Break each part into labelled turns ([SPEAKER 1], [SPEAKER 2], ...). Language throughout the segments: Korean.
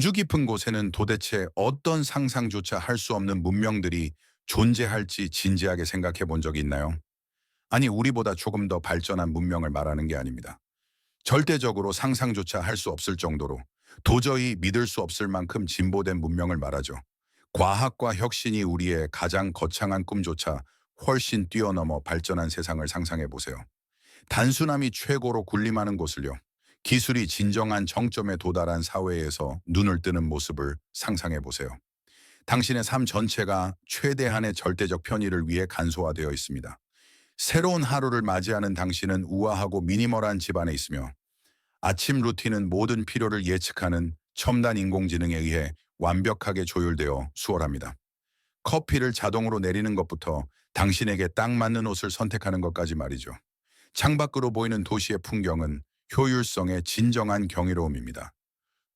[SPEAKER 1] 우주 깊은 곳에는 도대체 어떤 상상조차 할 수 없는 문명들이 존재할지 진지하게 생각해 본 적이 있나요? 아니, 우리보다 조금 더 발전한 문명을 말하는 게 아닙니다. 절대적으로 상상조차 할 수 없을 정도로 도저히 믿을 수 없을 만큼 진보된 문명을 말하죠. 과학과 혁신이 우리의 가장 거창한 꿈조차 훨씬 뛰어넘어 발전한 세상을 상상해 보세요. 단순함이 최고로 군림하는 곳을요. 기술이 진정한 정점에 도달한 사회에서 눈을 뜨는 모습을 상상해 보세요. 당신의 삶 전체가 최대한의 절대적 편의를 위해 간소화되어 있습니다. 새로운 하루를 맞이하는 당신은 우아하고 미니멀한 집안에 있으며 아침 루틴은 모든 필요를 예측하는 첨단 인공지능에 의해 완벽하게 조율되어 수월합니다. 커피를 자동으로 내리는 것부터 당신에게 딱 맞는 옷을 선택하는 것까지 말이죠. 창밖으로 보이는 도시의 풍경은 효율성의 진정한 경이로움입니다.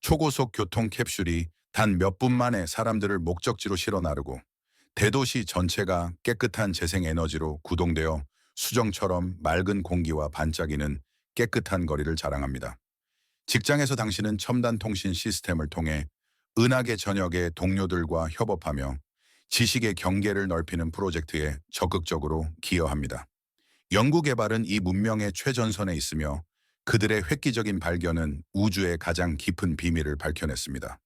[SPEAKER 1] 초고속 교통 캡슐이 단 몇 분 만에 사람들을 목적지로 실어 나르고 대도시 전체가 깨끗한 재생에너지로 구동되어 수정처럼 맑은 공기와 반짝이는 깨끗한 거리를 자랑합니다. 직장에서 당신은 첨단 통신 시스템을 통해 은하계 전역의 동료들과 협업하며 지식의 경계를 넓히는 프로젝트에 적극적으로 기여합니다. 연구개발은 이 문명의 최전선에 있으며 그들의 획기적인 발견은 우주의 가장 깊은 비밀을 밝혀냈습니다.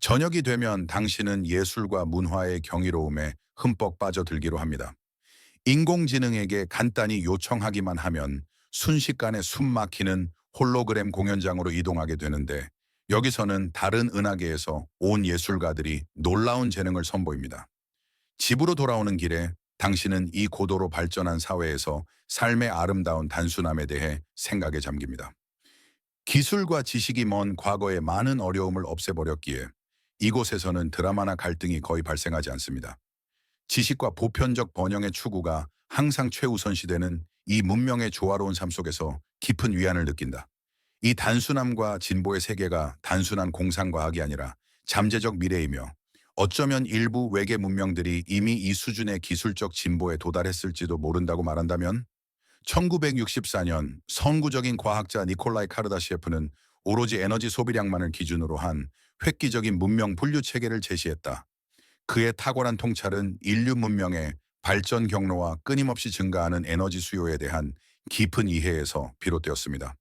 [SPEAKER 1] 저녁이 되면 당신은 예술과 문화의 경이로움에 흠뻑 빠져들기로 합니다. 인공지능에게 간단히 요청하기만 하면 순식간에 숨막히는 홀로그램 공연장으로 이동하게 되는데 여기서는 다른 은하계에서 온 예술가들이 놀라운 재능을 선보입니다. 집으로 돌아오는 길에 당신은 이 고도로 발전한 사회에서 삶의 아름다운 단순함에 대해 생각에 잠깁니다. 기술과 지식이 먼 과거의 많은 어려움을 없애버렸기에 이곳에서는 드라마나 갈등이 거의 발생하지 않습니다. 지식과 보편적 번영의 추구가 항상 최우선시되는 이 문명의 조화로운 삶 속에서 깊은 위안을 느낀다. 이 단순함과 진보의 세계가 단순한 공상과학이 아니라 잠재적 미래이며 어쩌면 일부 외계 문명들이 이미 이 수준의 기술적 진보에 도달했을지도 모른다고 말한다면 1964년 선구적인 과학자 니콜라이 카르다시에프는 오로지 에너지 소비량만을 기준으로 한 획기적인 문명 분류 체계를 제시했다. 그의 탁월한 통찰은 인류 문명의 발전 경로와 끊임없이 증가하는 에너지 수요에 대한 깊은 이해에서 비롯되었습니다.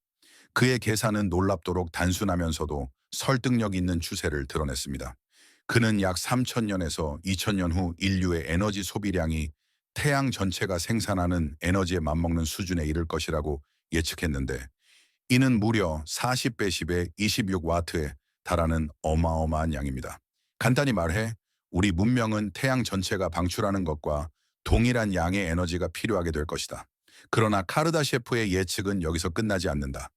[SPEAKER 1] 그의 계산은 놀랍도록 단순하면서도 설득력 있는 추세를 드러냈습니다. 그는 약 3천년에서 2천년 후 인류의 에너지 소비량이 태양 전체가 생산하는 에너지에 맞먹는 수준에 이를 것이라고 예측했는데 이는 무려 40배 10의 26와트에 달하는 어마어마한 양입니다. 간단히 말해 우리 문명은 태양 전체가 방출하는 것과 동일한 양의 에너지가 필요하게 될 것이다. 그러나 카르다셰프의 예측은 여기서 끝나지 않는다.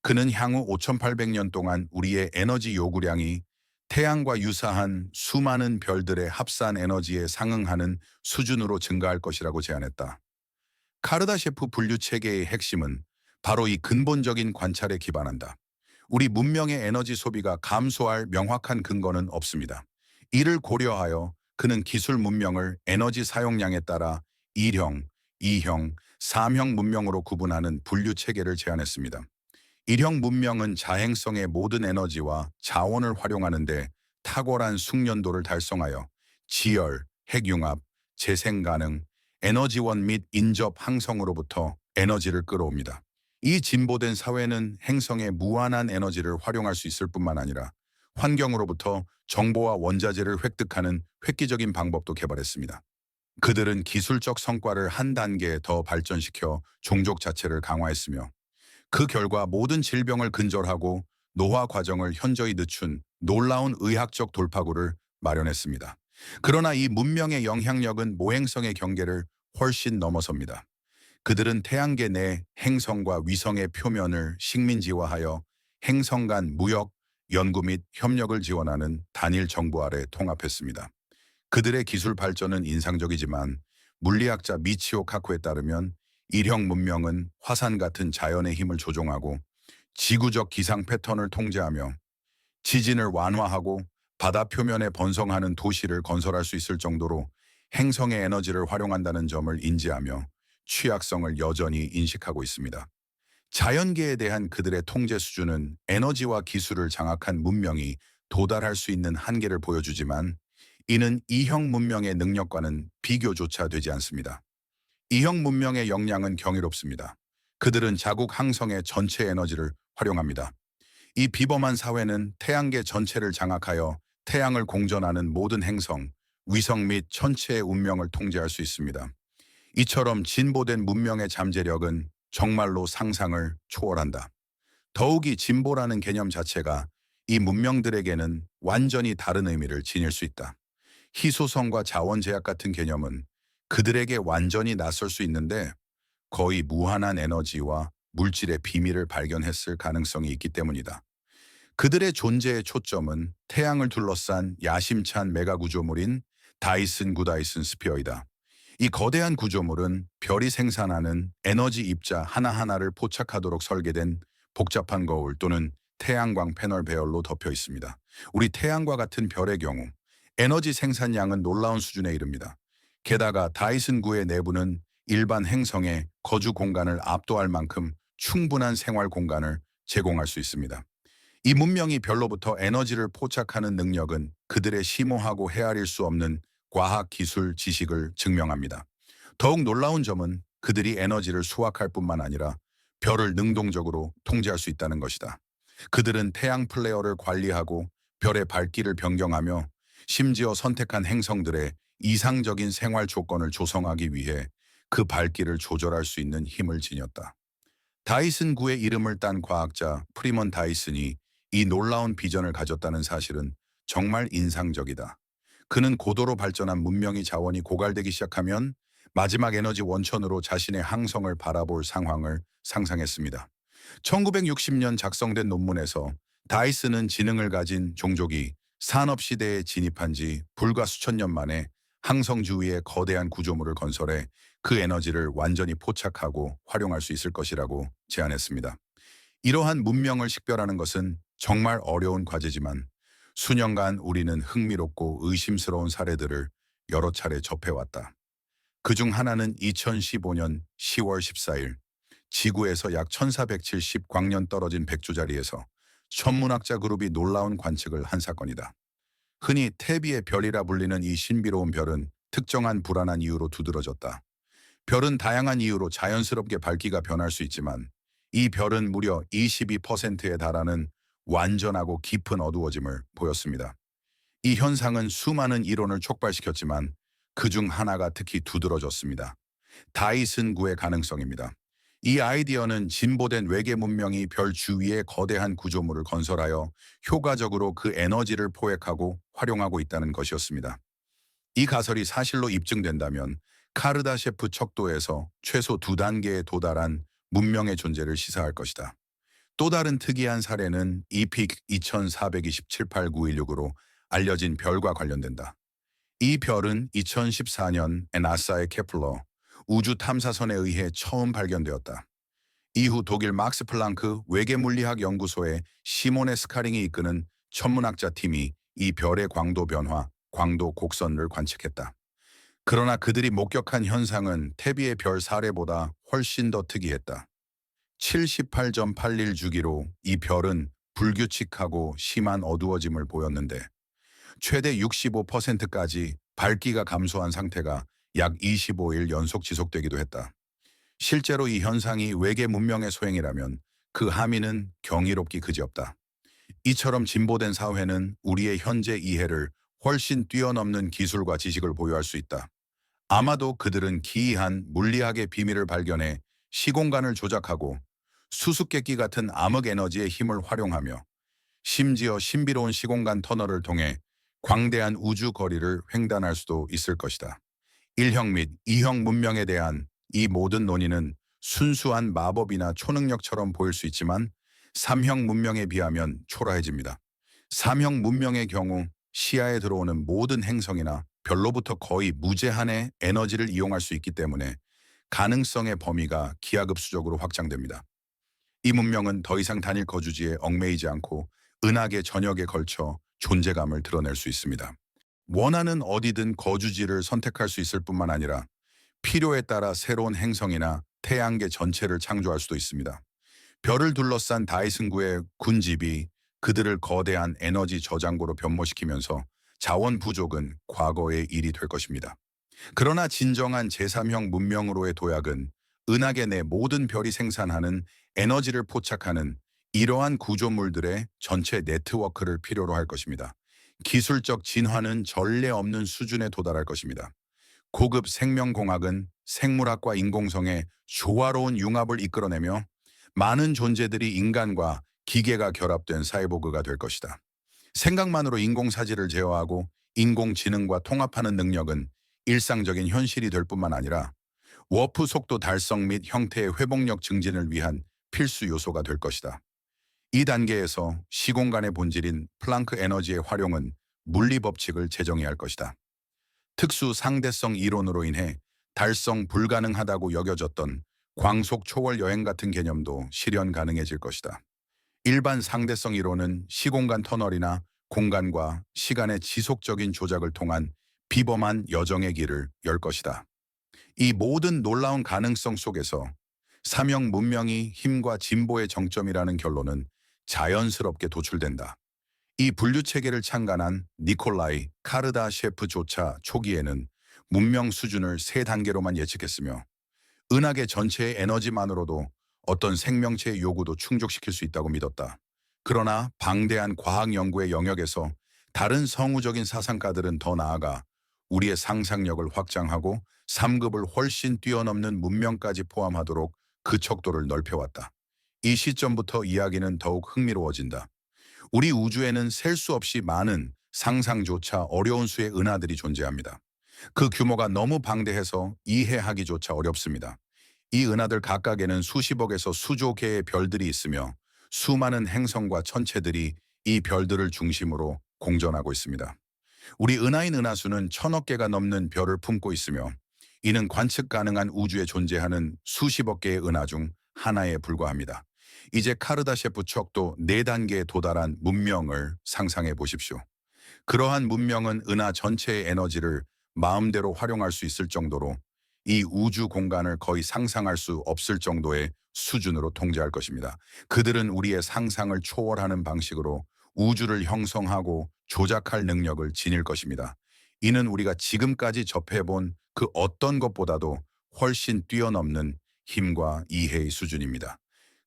[SPEAKER 1] 그는 향후 5,800년 동안 우리의 에너지 요구량이 태양과 유사한 수많은 별들의 합산 에너지에 상응하는 수준으로 증가할 것이라고 제안했다. 카르다셰프 분류 체계의 핵심은 바로 이 근본적인 관찰에 기반한다. 우리 문명의 에너지 소비가 감소할 명확한 근거는 없습니다. 이를 고려하여 그는 기술 문명을 에너지 사용량에 따라 1형, 2형, 3형 문명으로 구분하는 분류 체계를 제안했습니다. 1형 문명은 자행성의 모든 에너지와 자원을 활용하는데 탁월한 숙련도를 달성하여 지열, 핵융합, 재생 가능, 에너지원 및 인접 항성으로부터 에너지를 끌어옵니다. 이 진보된 사회는 행성의 무한한 에너지를 활용할 수 있을 뿐만 아니라 환경으로부터 정보와 원자재를 획득하는 획기적인 방법도 개발했습니다. 그들은 기술적 성과를 한 단계 더 발전시켜 종족 자체를 강화했으며 그 결과 모든 질병을 근절하고 노화 과정을 현저히 늦춘 놀라운 의학적 돌파구를 마련했습니다. 그러나 이 문명의 영향력은 모행성의 경계를 훨씬 넘어섭니다. 그들은 태양계 내 행성과 위성의 표면을 식민지화하여 행성 간 무역, 연구 및 협력을 지원하는 단일 정부 아래 통합했습니다. 그들의 기술 발전은 인상적이지만 물리학자 미치오 카쿠에 따르면 일형 문명은 화산 같은 자연의 힘을 조종하고 지구적 기상 패턴을 통제하며 지진을 완화하고 바다 표면에 번성하는 도시를 건설할 수 있을 정도로 행성의 에너지를 활용한다는 점을 인지하며 취약성을 여전히 인식하고 있습니다. 자연계에 대한 그들의 통제 수준은 에너지와 기술을 장악한 문명이 도달할 수 있는 한계를 보여주지만 이는 이형 문명의 능력과는 비교조차 되지 않습니다. 이형 문명의 역량은 경이롭습니다. 그들은 자국 항성의 전체 에너지를 활용합니다. 이 비범한 사회는 태양계 전체를 장악하여 태양을 공전하는 모든 행성, 위성 및 천체의 운명을 통제할 수 있습니다. 이처럼 진보된 문명의 잠재력은 정말로 상상을 초월한다. 더욱이 진보라는 개념 자체가 이 문명들에게는 완전히 다른 의미를 지닐 수 있다. 희소성과 자원 제약 같은 개념은 그들에게 완전히 낯설 수 있는데 거의 무한한 에너지와 물질의 비밀을 발견했을 가능성이 있기 때문이다. 그들의 존재의 초점은 태양을 둘러싼 야심찬 메가 구조물인 다이슨 구다이슨 스피어이다. 이 거대한 구조물은 별이 생산하는 에너지 입자 하나하나를 포착하도록 설계된 복잡한 거울 또는 태양광 패널 배열로 덮여 있습니다. 우리 태양과 같은 별의 경우 에너지 생산량은 놀라운 수준에 이릅니다. 게다가 다이슨 구의 내부는 일반 행성의 거주 공간을 압도할 만큼 충분한 생활 공간을 제공할 수 있습니다. 이 문명이 별로부터 에너지를 포착하는 능력은 그들의 심오하고 헤아릴 수 없는 과학 기술 지식을 증명합니다. 더욱 놀라운 점은 그들이 에너지를 수확할 뿐만 아니라 별을 능동적으로 통제할 수 있다는 것이다. 그들은 태양 플레어를 관리하고 별의 밝기를 변경하며 심지어 선택한 행성들의 이상적인 생활 조건을 조성하기 위해 그 밝기를 조절할 수 있는 힘을 지녔다. 다이슨 구의 이름을 딴 과학자 프리먼 다이슨이 이 놀라운 비전을 가졌다는 사실은 정말 인상적이다. 그는 고도로 발전한 문명이 자원이 고갈되기 시작하면 마지막 에너지 원천으로 자신의 항성을 바라볼 상황을 상상했습니다. 1960년 작성된 논문에서 다이슨은 지능을 가진 종족이 산업시대에 진입한 지 불과 수천 년 만에 항성 주위에 거대한 구조물을 건설해 그 에너지를 완전히 포착하고 활용할 수 있을 것이라고 제안했습니다. 이러한 문명을 식별하는 것은 정말 어려운 과제지만 수년간 우리는 흥미롭고 의심스러운 사례들을 여러 차례 접해왔다. 그 중 하나는 2015년 10월 14일 지구에서 약 1470 광년 떨어진 백조자리에서 천문학자 그룹이 놀라운 관측을 한 사건이다. 흔히 태비의 별이라 불리는 이 신비로운 별은 특정한 불안한 이유로 두드러졌다. 별은 다양한 이유로 자연스럽게 밝기가 변할 수 있지만 이 별은 무려 22%에 달하는 완전하고 깊은 어두워짐을 보였습니다. 이 현상은 수많은 이론을 촉발시켰지만 그 중 하나가 특히 두드러졌습니다. 다이슨 구의 가능성입니다. 이 아이디어는 진보된 외계 문명이 별 주위에 거대한 구조물을 건설하여 효과적으로 그 에너지를 포획하고 활용하고 있다는 것이었습니다. 이 가설이 사실로 입증된다면 카르다셰프 척도에서 최소 두 단계에 도달한 문명의 존재를 시사할 것이다. 또 다른 특이한 사례는 이픽 2427-8916으로 알려진 별과 관련된다. 이 별은 2014년 나사의 케플러 우주 탐사선에 의해 처음 발견되었다. 이후 독일 막스 플랑크 외계물리학 연구소의 시모네 스카링이 이끄는 천문학자 팀이 이 별의 광도 변화, 광도 곡선을 관측했다. 그러나 그들이 목격한 현상은 태비의 별 사례보다 훨씬 더 특이했다. 78.81 주기로 이 별은 불규칙하고 심한 어두워짐을 보였는데 최대 65%까지 밝기가 감소한 상태가 약 25일 연속 지속되기도 했다. 실제로 이 현상이 외계 문명의 소행이라면 그 함의는 경이롭기 그지없다. 이처럼 진보된 사회는 우리의 현재 이해를 훨씬 뛰어넘는 기술과 지식을 보유할 수 있다. 아마도 그들은 기이한 물리학의 비밀을 발견해 시공간을 조작하고 수수께끼 같은 암흑 에너지의 힘을 활용하며 심지어 신비로운 시공간 터널을 통해 광대한 우주 거리를 횡단할 수도 있을 것이다. 1형 및 2형 문명에 대한 이 모든 논의는 순수한 마법이나 초능력처럼 보일 수 있지만 3형 문명에 비하면 초라해집니다. 3형 문명의 경우 시야에 들어오는 모든 행성이나 별로부터 거의 무제한의 에너지를 이용할 수 있기 때문에 가능성의 범위가 기하급수적으로 확장됩니다. 이 문명은 더 이상 단일 거주지에 얽매이지 않고 은하계 전역에 걸쳐 존재감을 드러낼 수 있습니다. 원하는 어디든 거주지를 선택할 수 있을 뿐만 아니라 필요에 따라 새로운 행성이나 태양계 전체를 창조할 수도 있습니다. 별을 둘러싼 다이슨구의 군집이 그들을 거대한 에너지 저장고로 변모시키면서 자원 부족은 과거의 일이 될 것입니다. 그러나 진정한 제3형 문명으로의 도약은 은하계 내 모든 별이 생산하는 에너지를 포착하는 이러한 구조물들의 전체 네트워크를 필요로 할 것입니다. 기술적 진화는 전례 없는 수준에 도달할 것입니다. 고급 생명공학은 생물학과 인공성의 조화로운 융합을 이끌어내며 많은 존재들이 인간과 기계가 결합된 사이보그가 될 것이다. 생각만으로 인공사지를 제어하고 인공지능과 통합하는 능력은 일상적인 현실이 될 뿐만 아니라 워프 속도 달성 및 형태의 회복력 증진을 위한 필수 요소가 될 것이다. 이 단계에서 시공간의 본질인 플랑크 에너지의 활용은 물리 법칙을 제정해야 할 것이다. 특수 상대성 이론으로 인해 달성 불가능하다고 여겨졌던 광속 초월 여행 같은 개념도 실현 가능해질 것이다. 일반 상대성 이론은 시공간 터널이나 공간과 시간의 지속적인 조작을 통한 비범한 여정의 길을 열 것이다. 이 모든 놀라운 가능성 속에서 사명 문명이 힘과 진보의 정점이라는 결론은 자연스럽게 도출된다. 이 분류 체계를 창간한 니콜라이 카르다 셰프조차 초기에는 문명 수준을 세 단계로만 예측했으며 은하계 전체의 에너지만으로도 어떤 생명체의 요구도 충족시킬 수 있다고 믿었다. 그러나 방대한 과학 연구의 영역에서 다른 성우적인 사상가들은 더 나아가 우리의 상상력을 확장하고 3급을 훨씬 뛰어넘는 문명까지 포함하도록 그 척도를 넓혀왔다. 이 시점부터 이야기는 더욱 흥미로워진다. 우리 우주에는 셀 수 없이 많은 상상조차 어려운 수의 은하들이 존재합니다. 그 규모가 너무 방대해서 이해하기조차 어렵습니다. 이 은하들 각각에는 수십억에서 수조 개의 별들이 있으며 수많은 행성과 천체들이 이 별들을 중심으로 공전하고 있습니다. 우리 은하인 은하수는 천억 개가 넘는 별을 품고 있으며 이는 관측 가능한 우주에 존재하는 수십억 개의 은하 중 하나에 불과합니다. 이제 카르다셰프 척도 네 단계에 도달한 문명을 상상해 보십시오. 그러한 문명은 은하 전체의 에너지를 마음대로 활용할 수 있을 정도로 이 우주 공간을 거의 상상할 수 없을 정도의 수준으로 통제할 것입니다. 그들은 우리의 상상을 초월하는 방식으로 우주를 형성하고 조작할 능력을 지닐 것입니다. 이는 우리가 지금까지 접해본 그 어떤 것보다도 훨씬 뛰어넘는 힘과 이해의 수준입니다.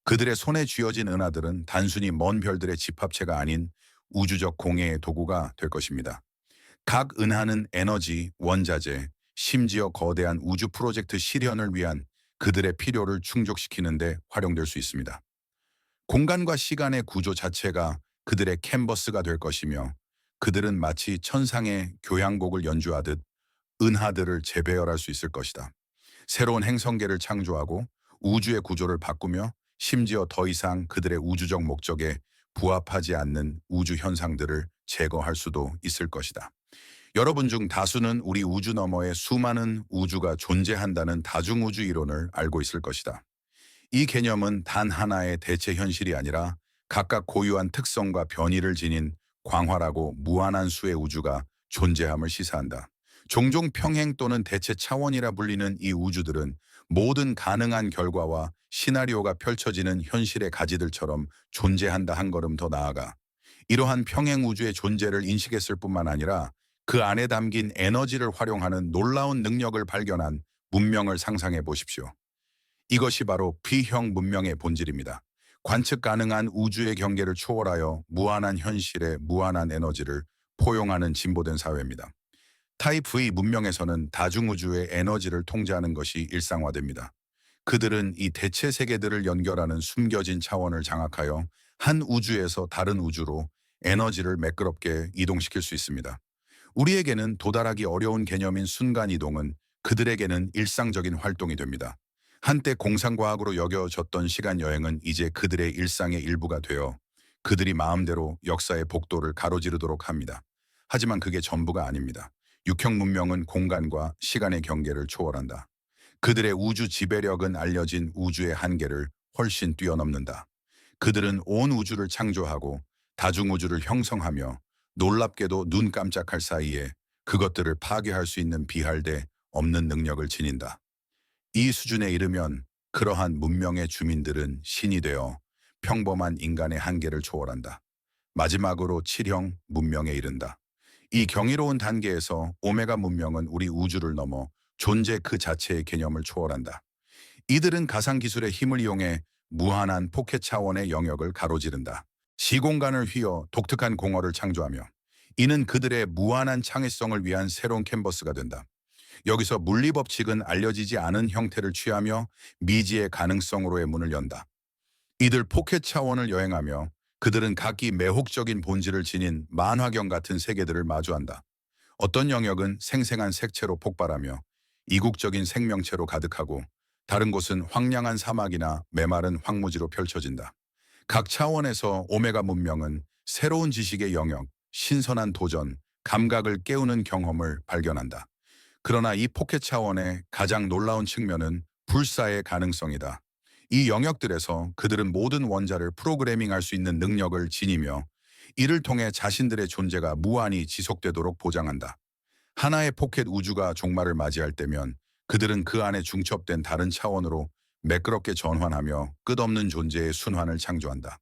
[SPEAKER 1] 그들의 손에 쥐어진 은하들은 단순히 먼 별들의 집합체가 아닌 우주적 공예의 도구가 될 것입니다. 각 은하는 에너지, 원자재, 심지어 거대한 우주 프로젝트 실현을 위한 그들의 필요를 충족시키는 데 활용될 수 있습니다. 공간과 시간의 구조 자체가 그들의 캔버스가 될 것이며 그들은 마치 천상의 교향곡을 연주하듯 은하들을 재배열할 수 있을 것이다. 새로운 행성계를 창조하고 우주의 구조를 바꾸며 심지어 더 이상 그들의 우주적 목적에 부합하지 않는 우주 현상들을 제거할 수도 있을 것이다. 여러분 중 다수는 우리 우주 너머에 수많은 우주가 존재한다는 다중우주 이론을 알고 있을 것이다. 이 개념은 단 하나의 대체 현실이 아니라 각각 고유한 특성과 변이를 지닌 광활하고 무한한 수의 우주가 존재함을 시사한다. 종종 평행 또는 대체 차원이라 불리는 이 우주들은 모든 가능한 결과와 시나리오가 펼쳐지는 현실의 가지들처럼 존재한다 한 걸음 더 나아가 이러한 평행 우주의 존재를 인식했을 뿐만 아니라 그 안에 담긴 에너지를 활용하는 놀라운 능력을 발견한 문명을 상상해 보십시오. 이것이 바로 B형 문명의 본질입니다. 관측 가능한 우주의 경계를 초월하여 무한한 현실의 무한한 에너지를 포용하는 진보된 사회입니다. 타입 V 문명에서는 다중우주의 에너지를 통제하는 것이 일상화됩니다. 그들은 이 대체 세계들을 연결하는 숨겨진 차원을 장악하여 한 우주에서 다른 우주로 에너지를 매끄럽게 이동시킬 수 있습니다. 우리에게는 도달하기 어려운 개념인 순간이동은 그들에게는 일상적인 활동이 됩니다. 한때 공상과학으로 여겨졌던 시간여행은 이제 그들의 일상의 일부가 되어 그들이 마음대로 역사의 복도를 가로지르도록 합니다. 하지만 그게 전부가 아닙니다. 육형 문명은 공간과 시간의 경계를 초월한다. 그들의 우주 지배력은 알려진 우주의 한계를 훨씬 뛰어넘는다. 그들은 온 우주를 창조하고 다중우주를 형성하며 놀랍게도 눈 깜짝할 사이에 그것들을 파괴할 수 있는 비할대 없는 능력을 지닌다. 이 수준에 이르면 그러한 문명의 주민들은 신이 되어 평범한 인간의 한계를 초월한다. 마지막으로 7형 문명에 이른다. 이 경이로운 단계에서 오메가 문명은 우리 우주를 넘어 존재 그 자체의 개념을 초월한다. 이들은 가상기술의 힘을 이용해 무한한 포켓 차원의 영역을 가로지른다. 시공간을 휘어 독특한 공허를 창조하며 이는 그들의 무한한 창의성을 위한 새로운 캔버스가 된다. 여기서 물리법칙은 알려지지 않은 형태를 취하며 미지의 가능성으로의 문을 연다. 이들 포켓 차원을 여행하며 그들은 각기 매혹적인 본질을 지닌 만화경 같은 세계들을 마주한다. 어떤 영역은 생생한 색채로 폭발하며 이국적인 생명체로 가득하고 다른 곳은 황량한 사막이나 메마른 황무지로 펼쳐진다. 각 차원에서 오메가 문명은 새로운 지식의 영역, 신선한 도전, 감각을 깨우는 경험을 발견한다. 그러나 이 포켓 차원의 가장 놀라운 측면은 불사의 가능성이다. 이 영역들에서 그들은 모든 원자를 프로그래밍할 수 있는 능력을 지니며 이를 통해 자신들의 존재가 무한히 지속되도록 보장한다. 하나의 포켓 우주가 종말을 맞이할 때면 그들은 그 안에 중첩된 다른 차원으로 매끄럽게 전환하며 끝없는 존재의 순환을 창조한다.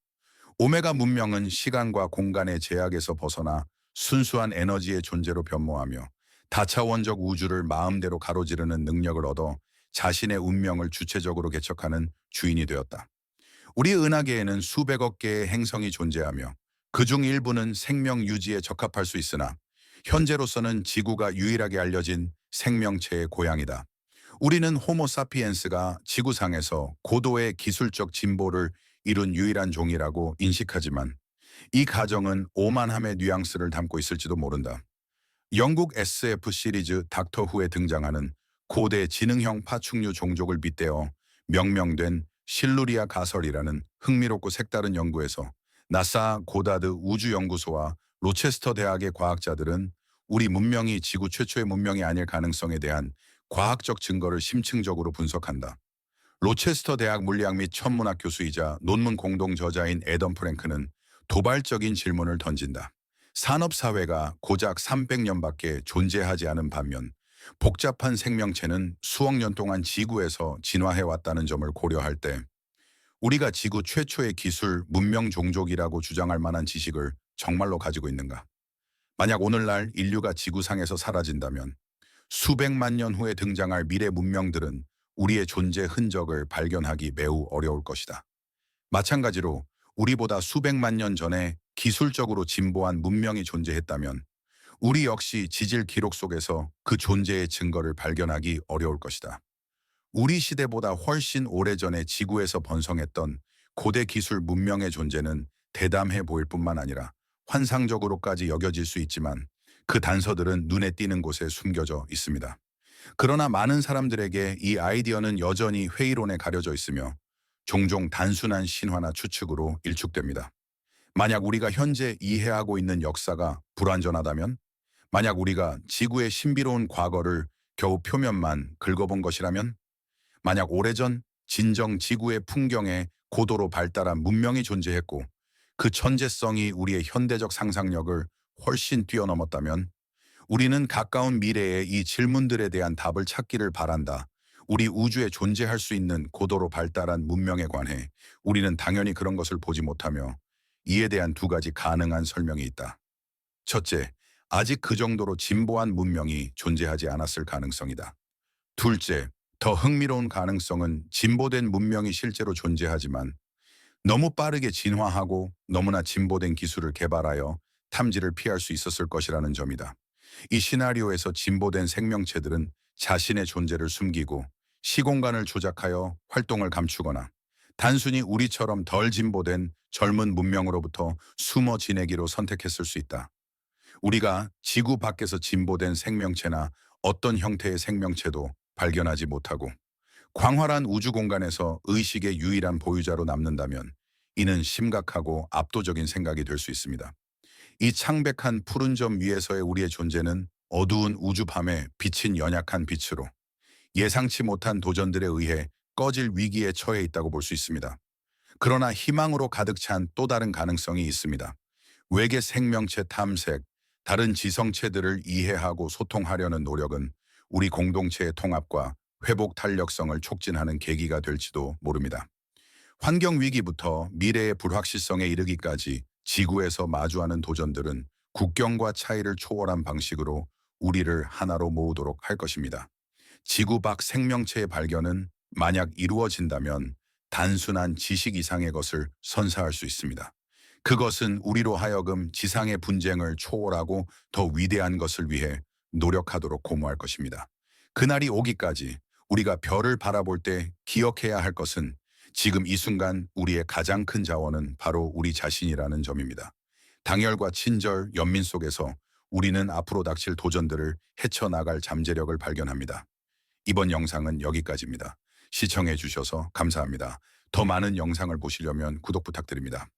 [SPEAKER 1] 오메가 문명은 시간과 공간의 제약에서 벗어나 순수한 에너지의 존재로 변모하며 다차원적 우주를 마음대로 가로지르는 능력을 얻어 자신의 운명을 주체적으로 개척하는 주인이 되었다. 우리 은하계에는 수백억 개의 행성이 존재하며 그중 일부는 생명 유지에 적합할 수 있으나 현재로서는 지구가 유일하게 알려진 생명체의 고향이다. 우리는 호모사피엔스가 지구상에서 고도의 기술적 진보를 이룬 유일한 종이라고 인식하지만 이 가정은 오만함의 뉘앙스를 담고 있을지도 모른다. 영국 SF 시리즈 닥터 후에 등장하는 고대 지능형 파충류 종족을 빗대어 명명된 실루리아 가설이라는 흥미롭고 색다른 연구에서 나사 고다드 우주연구소와 로체스터 대학의 과학자들은 우리 문명이 지구 최초의 문명이 아닐 가능성에 대한 과학적 증거를 심층적으로 분석한다. 로체스터 대학 물리학 및 천문학 교수이자 논문 공동 저자인 에던 프랭크는 도발적인 질문을 던진다. 산업사회가 고작 300년밖에 존재하지 않은 반면 복잡한 생명체는 수억 년 동안 지구에서 진화해왔다는 점을 고려할 때 우리가 지구 최초의 기술, 문명 종족이라고 주장할 만한 지식을 정말로 가지고 있는가? 만약 오늘날 인류가 지구상에서 사라진다면 수백만 년 후에 등장할 미래 문명들은 우리의 존재 흔적을 발견하기 매우 어려울 것이다. 마찬가지로 우리보다 수백만 년 전에 기술적으로 진보한 문명이 존재했다면 우리 역시 지질 기록 속에서 그 존재의 증거를 발견하기 어려울 것이다. 우리 시대보다 훨씬 오래전에 지구에서 번성했던 고대 기술 문명의 존재는 대담해 보일 뿐만 아니라 환상적으로까지 여겨질 수 있지만 그 단서들은 눈에 띄는 곳에 숨겨져 있습니다. 그러나 많은 사람들에게 이 아이디어는 여전히 회의론에 가려져 있으며 종종 단순한 신화나 추측으로 일축됩니다. 만약 우리가 현재 이해하고 있는 역사가 불완전하다면, 만약 우리가 지구의 신비로운 과거를 겨우 표면만 긁어본 것이라면, 만약 오래전 진정 지구의 풍경에 고도로 발달한 문명이 존재했고 그 천재성이 우리의 현대적 상상력을 훨씬 뛰어넘었다면 우리는 가까운 미래에 이 질문들에 대한 답을 찾기를 바란다. 우리 우주에 존재할 수 있는 고도로 발달한 문명에 관해 우리는 당연히 그런 것을 보지 못하며 이에 대한 두 가지 가능한 설명이 있다. 첫째, 아직 그 정도로 진보한 문명이 존재하지 않았을 가능성이다. 둘째, 더 흥미로운 가능성은 진보된 문명이 실제로 존재하지만 너무 빠르게 진화하고 너무나 진보된 기술을 개발하여 탐지를 피할 수 있었을 것이라는 점이다. 이 시나리오에서 진보된 생명체들은 자신의 존재를 숨기고 시공간을 조작하여 활동을 감추거나 단순히 우리처럼 덜 진보된 젊은 문명으로부터 숨어 지내기로 선택했을 수 있다. 우리가 지구 밖에서 진보된 생명체나 어떤 형태의 생명체도 발견하지 못하고 광활한 우주 공간에서 의식의 유일한 보유자로 남는다면 이는 심각하고 압도적인 생각이 될 수 있습니다. 이 창백한 푸른 점 위에서의 우리의 존재는 어두운 우주 밤에 비친 연약한 빛으로 예상치 못한 도전들에 의해 꺼질 위기에 처해 있다고 볼 수 있습니다. 그러나 희망으로 가득 찬 또 다른 가능성이 있습니다. 외계 생명체 탐색, 다른 지성체들을 이해하고 소통하려는 노력은 우리 공동체의 통합과 회복 탄력성을 촉진하는 계기가 될지도 모릅니다. 환경 위기부터 미래의 불확실성에 이르기까지 지구에서 마주하는 도전들은 국경과 차이를 초월한 방식으로 우리를 하나로 모으도록 할 것입니다. 지구 밖 생명체의 발견은 만약 이루어진다면 단순한 지식 이상의 것을 선사할 수 있습니다. 그것은 우리로 하여금 지상의 분쟁을 초월하고 더 위대한 것을 위해 노력하도록 고무할 것입니다. 그날이 오기까지 우리가 별을 바라볼 때 기억해야 할 것은 지금 이 순간 우리의 가장 큰 자원은 바로 우리 자신이라는 점입니다. 당열과 친절, 연민 속에서 우리는 앞으로 닥칠 도전들을 헤쳐나갈 잠재력을 발견합니다. 이번 영상은 여기까지입니다. 시청해 주셔서 감사합니다. 더 많은 영상을 보시려면 구독 부탁드립니다.